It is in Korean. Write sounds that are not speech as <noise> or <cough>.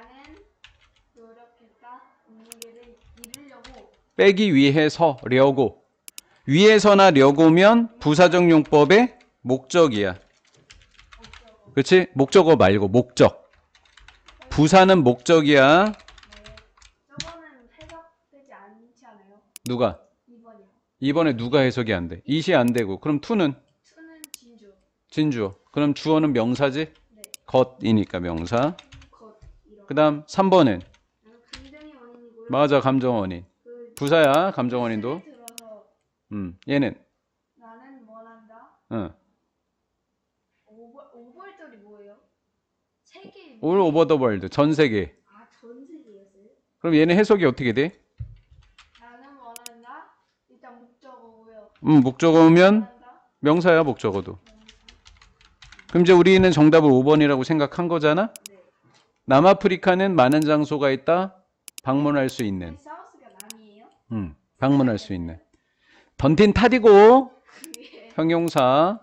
나는 노력했다. 이루려고 빼기 위해서려고 위해서나 려고면 부사적 용법의 목적이야. 그렇지? 목적어 말고 목적. 부사는 목적이야. 네. 저거는 해석되지 않지 않아요? 누가? 2번이요. 이번에 누가 해석이 안 돼? 이시 안 되고. 그럼 투는 투는 진주. 진주어. 그럼 주어는 명사지? 네. 겉이니까 명사. 것 이런. 그다음 3번은 나는 감정이 원인이고요. 맞아 감정 원인. 그 부사야 감정 원인도. 예를 들어서 음 얘는 나는 원한다. 응. 오버 오버돌이 뭐예요? 세계. 올 오버 더 월드 전 세계. 아 전 세계였어요? 그럼 얘는 해석이 어떻게 돼? 나는 원한다. 일단 목적어고요. 음 목적어면. 명사야 목적어도. 그럼 이제 우리는 정답을 5번이라고 생각한 거잖아? 네. 남아프리카는 많은 장소가 있다. 방문할 수 있는. 남이에요? 음, 방문할 수 있는. 던틴 타디고 그게 <laughs> 형용사